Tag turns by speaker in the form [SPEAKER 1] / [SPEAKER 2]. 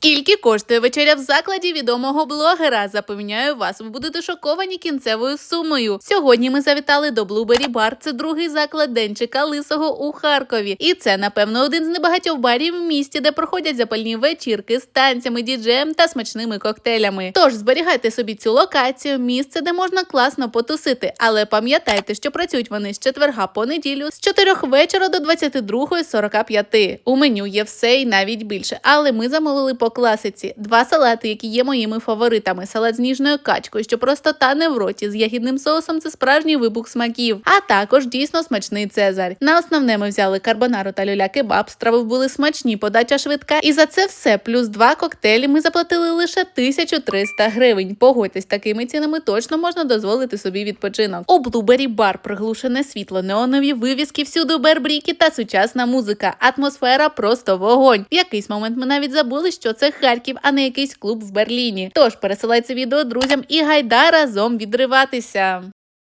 [SPEAKER 1] Скільки коштує вечеря в закладі відомого блогера? Запевняю вас, ви будете шоковані кінцевою сумою. Сьогодні ми завітали до Blueberry Bar. Це другий заклад Денчика Лисого у Харкові. І це, напевно, один з небагатьох барів в місті, де проходять запальні вечірки з танцями, діджеєм та смачними коктейлями. Тож зберігайте собі цю локацію, місце, де можна класно потусити. Але пам'ятайте, що працюють вони з четверга по неділю з 4 вечора до 22.45. У меню є все і навіть більше. Але ми замовили по класиці два салати, які є моїми фаворитами. Салат з ніжною качкою, що просто тане в роті з ягідним соусом. Це справжній вибух смаків. А також дійсно смачний цезарь. На основне ми взяли карбонару та люля кебаб. Страви були смачні, подача швидка. І за це все плюс два коктейлі ми заплатили лише 1300 гривень. Погодьтесь, такими цінами точно можна дозволити собі відпочинок. У Blueberry Bar приглушене світло, неонові вивіски, всюди бербріки та сучасна музика. Атмосфера просто вогонь. В якийсь момент ми навіть забули, що це Харків, а не якийсь клуб в Берліні. Тож пересилай це відео друзям і гайда разом відриватися.